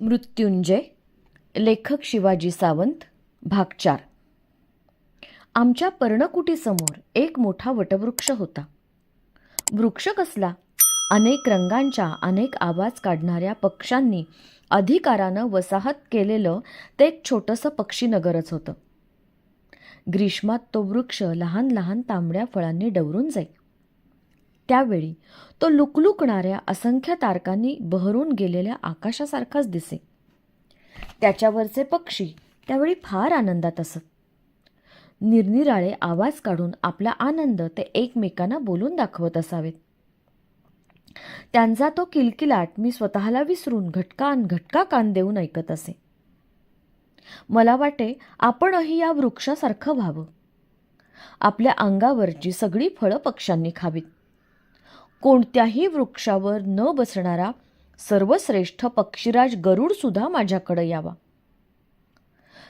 मृत्युंजय लेखक शिवाजी सावंत भाग चार. आमच्या पर्णकुटीसमोर एक मोठा वटवृक्ष होता. वृक्ष कसला? अनेक रंगांच्या अनेक आवाज काढणाऱ्या पक्ष्यांनी अधिकारानं वसाहत केलेलं ते एक छोटंसं पक्षीनगरच होतं. ग्रीष्मात तो वृक्ष लहान लहान तांबड्या फळांनी डवरून जाई. त्यावेळी तो लुकलुकणाऱ्या असंख्य तारकांनी बहरून गेलेल्या आकाशासारखाच दिसे. त्याच्यावरचे पक्षी त्यावेळी फार आनंदात असत. निरनिराळे आवाज काढून आपला आनंद ते एकमेकांना बोलून दाखवत असावेत. त्यांचा तो किलकिलाट मी स्वतःला विसरून घटकान घटका कान देऊन ऐकत असे. मला वाटे आपणही या वृक्षासारखं व्हावं. आपल्या अंगावरची सगळी फळं पक्ष्यांनी खावीत. कोणत्याही वृक्षावर न बसणारा सर्वश्रेष्ठ पक्षीराज गरुडसुद्धा माझ्याकडे यावा.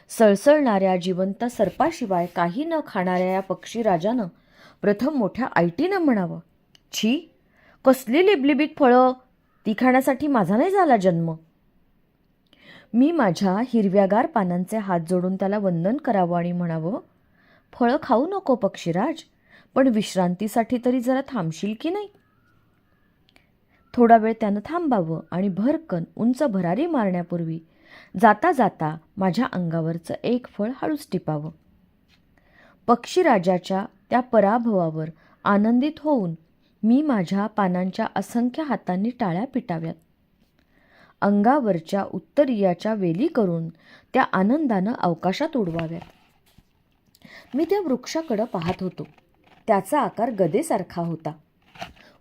सळसळणाऱ्या जिवंत सर्पाशिवाय काही न खाणाऱ्या या पक्षीराजानं प्रथम मोठ्या आयटीनं म्हणावं छी कसली लिबलिबीत फळं? ती खाण्यासाठी माझा नाही झाला जन्म. मी माझ्या हिरव्यागार पानांचे हात जोडून त्याला वंदन करावं आणि म्हणावं फळं खाऊ नको पक्षीराज पण विश्रांतीसाठी तरी जरा थांबशील की नाही? थोडा वेळ त्यानं थांबावं आणि भरकन उंच भरारी मारण्यापूर्वी जाता जाता माझ्या अंगावरचं एक फळ हळूच टिपावं. पक्षीराजाच्या त्या पराभवावर आनंदित होऊन मी माझ्या पानांच्या असंख्य हातांनी टाळ्या पिटाव्यात. अंगावरच्या उत्तरीयाच्या वेली करून त्या आनंदानं अवकाशात उडवाव्यात. मी त्या वृक्षाकडं पाहत होतो. त्याचा आकार गदेसारखा होता.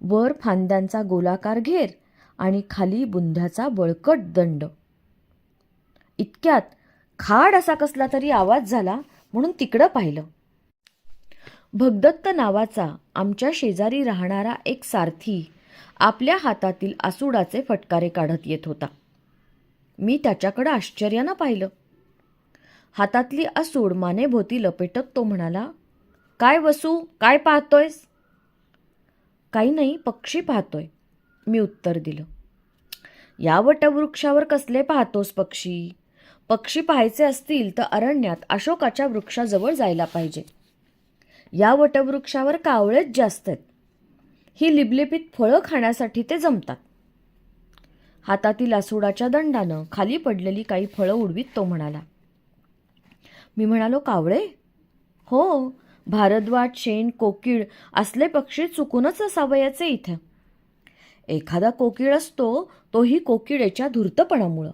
वर फांद्यांचा गोलाकार घेर आणि खाली बुंध्याचा बळकट दंड. इतक्यात खाड असा कसला तरी आवाज झाला म्हणून तिकडं पाहिलं. भगदत्त नावाचा आमच्या शेजारी राहणारा एक सारथी आपल्या हातातील आसुडाचे फटकारे काढत येत होता. मी त्याच्याकडं आश्चर्यानं पाहिलं. हातातली आसूड मानेभोवती लपेटत तो म्हणाला काय वसू काय पाहतोयस? काही नाही पक्षी पाहतोय. मी उत्तर दिलं. या वटवृक्षावर कसले पाहतोस पक्षी? पक्षी पाहायचे असतील तर अरण्यात अशोकाच्या वृक्षाजवळ जायला पाहिजे. या वटवृक्षावर कावळेच जास्त आहेत. ही लिबलिपीत फळं खाण्यासाठी ते जमतात. हातातील आसुडाच्या दंडानं खाली पडलेली काही फळं उडवीत तो म्हणाला. मी म्हणालो कावळे? हो भारद्वाज शेण कोकिळ असले पक्षी चुकूनच असावयाचे इथं. एखादा कोकिळ असतो तोही कोकिळेच्या धूर्तपणामुळं.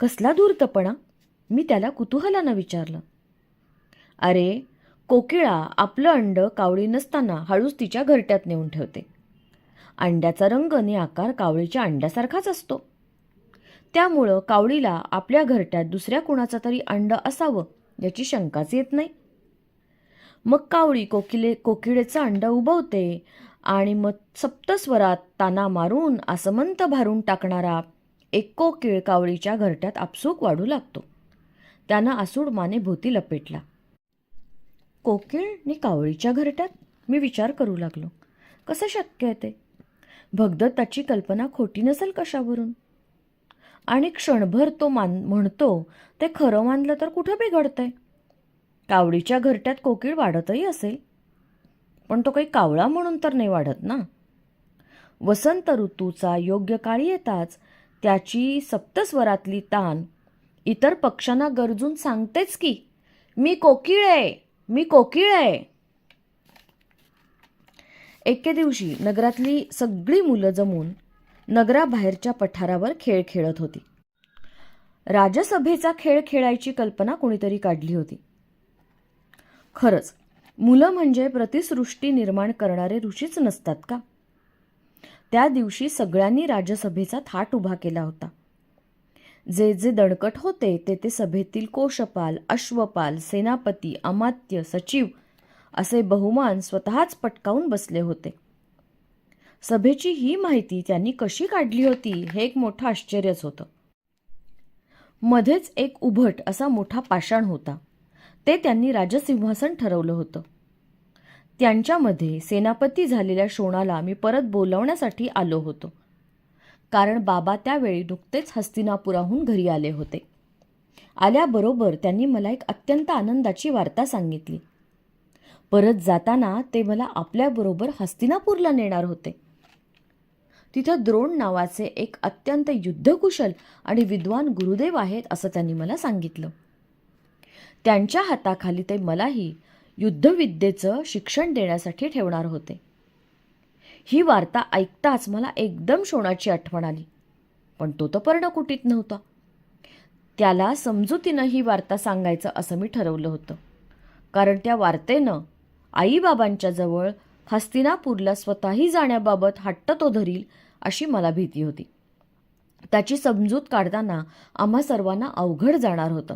कसला धूर्तपणा? मी त्याला कुतूहलानं विचारलं. अरे कोकिळा आपलं अंड कावळी नसताना हळूच तिच्या घरट्यात नेऊन ठेवते. अंड्याचा रंग आणि आकार कावळीच्या अंड्यासारखाच असतो. त्यामुळं कावळीला आपल्या घरट्यात दुसऱ्या कुणाचं तरी अंड असावं याची शंकाच येत नाही. मग कावळी कोकिले कोकिळेचं अंड उबवते आणि मग सप्तस्वरात ताना मारून असमंत भारून टाकणारा एक कोकिळ कावळीच्या घरट्यात आपसूक वाढू लागतो. त्यानं आसूड माने भोवती लपेटला. कोकिळ आणि कावळीच्या घरट्यात? मी विचार करू लागलो. कसं शक्य आहे ते? भगदत्ताची कल्पना खोटी नसेल कशावरून? आणि क्षणभर तो मान म्हणतो ते खरं मानलं तर कुठं बिघडतंय? कावळीच्या घरट्यात कोकिळ वाढतही असेल. पण तो काही कावळा म्हणून तर नाही वाढत ना? वसंत ऋतूचा योग्य काळ येताच त्याची सप्तस्वरातली तान इतर पक्ष्यांना गरजून सांगतेच की मी कोकिळ आहे मी कोकिळ आहे. एके दिवशी नगरातली सगळी मुलं जमून नगराबाहेरच्या पठारावर खेळ खेळत होती. राजसभेचा खेळ खेळायची कल्पना कोणीतरी काढली होती. खरंच मुलं म्हणजे प्रतिसृष्टी निर्माण करणारे ऋषीच नसतात का? त्या दिवशी सगळ्यांनी राजसभेचा थाट उभा केला होता. जे जे दणकट होते ते ते सभेतील कोशपाल अश्वपाल सेनापती अमात्य सचिव असे बहुमान स्वतःच पटकावून बसले होते. सभेची ही माहिती त्यांनी कशी काढली होती हे एक मोठं आश्चर्यच होतं. मध्येच एक उभट असा मोठा पाषाण होता. ते त्यांनी राजसिंहासन ठरवलं होतं. त्यांच्यामध्ये सेनापती झालेल्या शोणाला मी परत बोलवण्यासाठी आलो होतो. कारण बाबा त्यावेळी नुकतेच हस्तिनापुराहून घरी आले होते. आल्याबरोबर त्यांनी मला एक अत्यंत आनंदाची वार्ता सांगितली. परत जाताना ते मला आपल्याबरोबर हस्तिनापूरला नेणार होते. तिथं द्रोण नावाचे एक अत्यंत युद्धकुशल आणि विद्वान गुरुदेव आहेत असं त्यांनी मला सांगितलं. त्यांच्या हाताखाली ते मलाही युद्धविद्येचं शिक्षण देण्यासाठी ठेवणार होते. ही वार्ता ऐकताच मला एकदम शोणाची आठवण आली. पण तो तर पर्णकुटीत नव्हता. त्याला समजुतीनं ही वार्ता सांगायचं असं मी ठरवलं होतं. कारण त्या वार्तेनं आईबाबांच्या जवळ हस्तिनापूरला स्वतःही जाण्याबाबत हट्ट तो धरील अशी मला भीती होती. त्याची समजूत काढताना आम्हा सर्वांना अवघड जाणार होतं.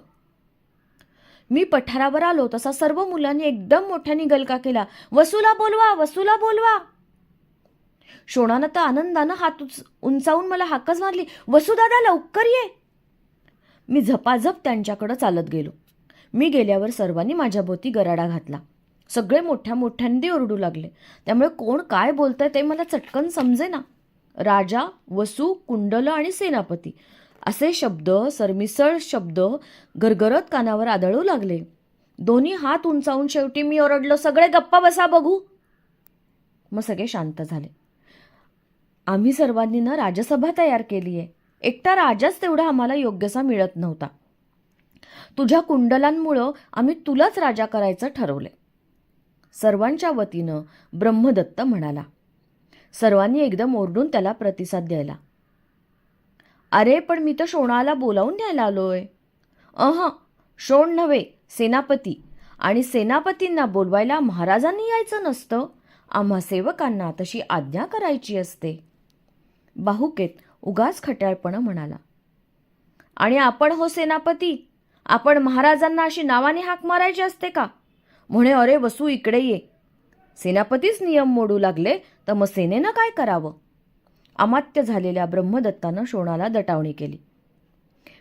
मी पठारावर आलो तसा सर्व मुलांनी एकदम मोठ्याने गलका केला. वसूला बोलवा वसूला बोलवा. शोणानं तर आनंदानं हात उंचावून मला हाकच मारली. वसुदादा लवकर ये. मी झपाझप त्यांच्याकडं चालत गेलो. मी गेल्यावर सर्वांनी माझ्याभोवती गराडा घातला. सगळे मोठ्या मोठ्यांदी ओरडू लागले. त्यामुळे कोण काय बोलतंय ते मला चटकन समजेना. राजा वसू कुंडल आणि सेनापती. असे शब्द सरमिसळ शब्द गरगरत कानावर आदळू लागले. दोन्ही हात उंचावून शेवटी मी ओरडलो सगळे गप्पा बसा बघू. मग सगळे शांत झाले. आम्ही सर्वांनी ना राजसभा तयार केली आहे एकटा राजाच तेवढा आम्हाला योग्यसा मिळत नव्हता. तुझ्या कुंडलांमुळं आम्ही तुलाच राजा करायचं ठरवले. सर्वांच्या वतीनं ब्रह्मदत्त म्हणाला. सर्वांनी एकदम ओरडून त्याला प्रतिसाद द्यायला. अरे पण मी तर शोणाला बोलावून न्यायला आलोय. अह शोण नव्हे सेनापती. आणि सेनापतींना बोलवायला महाराजांनी यायचं नसतं. आम्हा सेवकांना तशी आज्ञा करायची असते. बाहुकेत उगाच खट्याळपणं म्हणाला. आणि आपण हो सेनापती आपण महाराजांना अशी नावाने हाक मारायची असते का? म्हणे अरे वसू इकडे ये. सेनापतीच नियम मोडू लागले तर मग सेनेनं काय करावं? अमात्य झालेल्या ब्रह्मदत्तानं शोणाला दटावणी केली.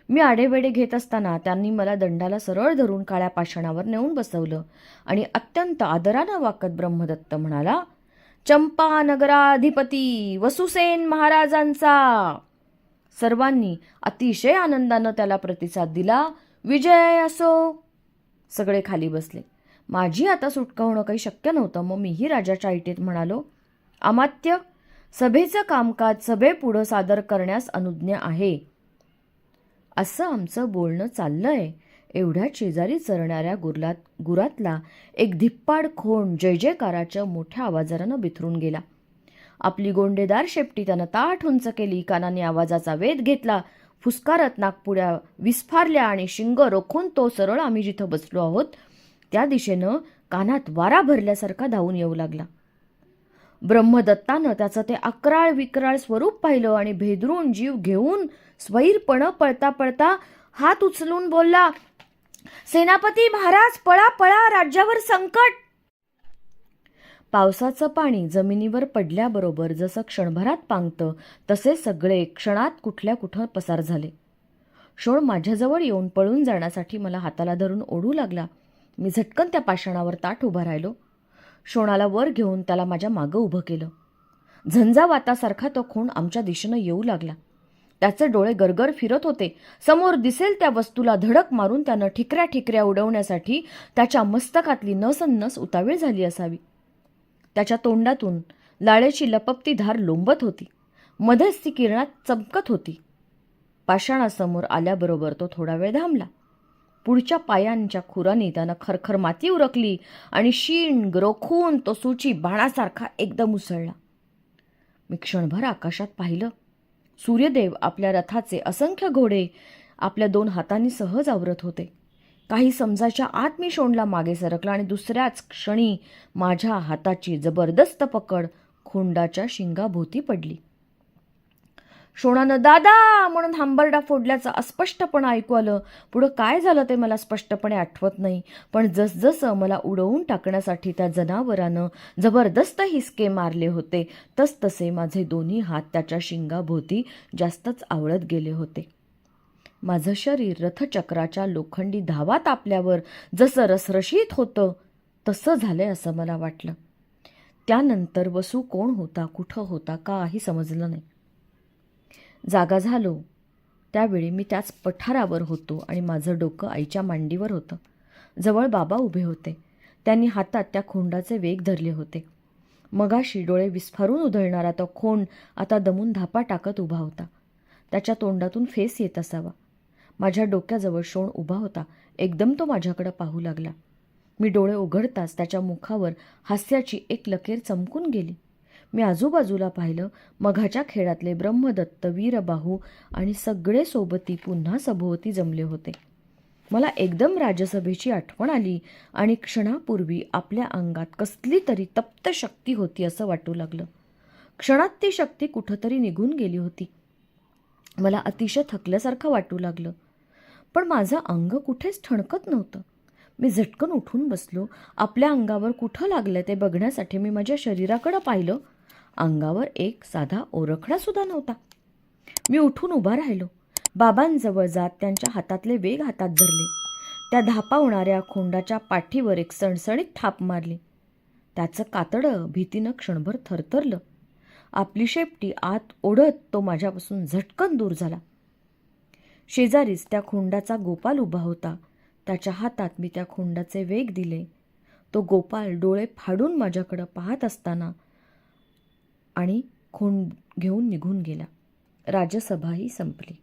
मी आडेवेडे घेत असताना त्यांनी मला दंडाला सरळ धरून काळ्या पाषाणावर नेऊन बसवलं आणि अत्यंत आदरानं वाकत ब्रह्मदत्त म्हणाला चंपा नगराधिपती वसुसेन महाराजांचा. सर्वांनी अतिशय आनंदानं त्याला प्रतिसाद दिला विजय असो. सगळे खाली बसले. माझी आता सुटका होणं काही शक्य नव्हतं मग मीही राजाच्या ऐटीत म्हणालो अमात्य सभेचं कामकाज सभेपुढं सादर करण्यास अनुज्ञा आहे. असं आमचं बोलणं चाललंय. एवढ्या शेजारी चरणाऱ्या गुरलात गुरातला एक धिप्पाड खोण जय जयकाराच्या मोठ्या आवाजानं बिथरून गेला. आपली गोंडेदार शेपटी त्यानं ताठ उंच केली कानाने आवाजाचा वेध घेतला. फुसकारत नागपुड्या विस्फारल्या आणि शिंग रोखून तो सरळ आम्ही जिथं बसलो आहोत त्या दिशेनं कानात वारा भरल्यासारखा धावून येऊ लागला. ब्रह्मदत्तानं त्याचं ते अकराळ विक्राळ स्वरूप पाहिलं आणि भेदरून जीव घेऊन स्वैरपणं पळता पळता हात उचलून बोलला सेनापती महाराज पळा पळा राज्यावर संकट. पावसाचं पाणी जमिनीवर पडल्याबरोबर जसं क्षणभरात पांगतं तसे सगळे क्षणात कुठल्या कुठं पसार झाले. क्षण माझ्याजवळ येऊन पळून जाण्यासाठी मला हाताला धरून ओढू लागला. मी झटकन त्या पाषाणावर ताठ उभा राहिलो. शोणाला वर घेऊन त्याला माझ्या मागं उभं केलं. झंझावातासारखा तो खूण आमच्या दिशेनं येऊ लागला. त्याचे डोळे गरगर फिरत होते. समोर दिसेल त्या वस्तूला धडक मारून त्यानं ठिकऱ्या ठिकऱ्या उडवण्यासाठी त्याच्या मस्तकातली नसन्नस उतावीळ झाली असावी. त्याच्या तोंडातून लाळेची लपपती धार लोंबत होती. मध्येच ती किरणात चमकत होती. पाषाणासमोर आल्याबरोबर तो थोडा वेळ थांबला. पुढच्या पायांच्या खुरानी त्यानं खरखर माती उरकली आणि शीण ग्रोखून तो सूची बाणासारखा एकदम उसळला. मी क्षणभर आकाशात पाहिलं. सूर्यदेव आपल्या रथाचे असंख्य घोडे आपल्या दोन हातांनी सहज आवरत होते. काही समजाच्या आत मी शोणला मागे सरकला आणि दुसऱ्याच क्षणी माझ्या हाताची जबरदस्त पकड खोंडाच्या शिंगाभोवती पडली. शोणानं दादा म्हणून हांबरडा फोडल्याचं अस्पष्टपणे ऐकू आलं. पुढं काय झालं ते मला स्पष्टपणे आठवत नाही. पण जसजसं मला उडवून टाकण्यासाठी त्या जनावरानं जबरदस्त हिसके मारले होते तसतसे माझे दोन्ही हात त्याच्या शिंगाभोवती जास्तच आवळत गेले होते. माझं शरीर रथचक्राच्या लोखंडी धावा तापल्यावर जसं रसरशीत होतं तसं झालंय असं मला वाटलं. त्यानंतर वसू कोण होता कुठं होता काही समजलं नाही. जागा झालो. त्यावेळी मी त्याच पठारावर होतो आणि माझं डोकं आईच्या मांडीवर होतं. जवळ बाबा उभे होते. त्यांनी हातात त्या खोंडाचे वेग धरले होते. मगाशी डोळे विस्फारून उधळणारा तो खोंड आता दमून धापा टाकत उभा होता. त्याच्या तोंडातून फेस येत असावा. माझ्या डोक्याजवळ शोण उभा होता. एकदम तो माझ्याकडे पाहू लागला. मी डोळे उघडताच त्याच्या मुखावर हास्याची एक लकेर चमकून गेली. मी आजूबाजूला पाहिलं मघाच्या खेळातले ब्रह्मदत्त वीरबाहू आणि सगळे सोबती पुन्हा सभोवती जमले होते. मला एकदम राज्यसभेची आठवण आली आणि क्षणापूर्वी आपल्या अंगात कसली तरी तप्त शक्ती होती असं वाटू लागलं. क्षणात ती शक्ती कुठंतरी निघून गेली होती. मला अतिशय थकल्यासारखं वाटू लागलं. पण माझं अंग कुठेच ठणकत नव्हतं. मी झटकन उठून बसलो. आपल्या अंगावर कुठं लागलं ते बघण्यासाठी मी माझ्या शरीराकडं पाहिलं. अंगावर एक साधा ओरखडासुद्धा नव्हता. मी उठून उभा राहिलो. बाबांजवळ जात त्यांच्या हातातले वेग हातात धरले. त्या धापावणाऱ्या खोंडाच्या पाठीवर एक सणसणीत थाप मारली. त्याचं कातडं भीतीनं क्षणभर थरथरलं. आपली शेपटी आत ओढत तो माझ्यापासून झटकन दूर झाला. शेजारीच त्या खोंडाचा गोपाल उभा होता. त्याच्या हातात मी त्या खोंडाचे वेग दिले. तो गोपाल डोळे फाडून माझ्याकडं पाहत असताना आणि खूण घेऊन निघून गेला राज्यसभाही संपली.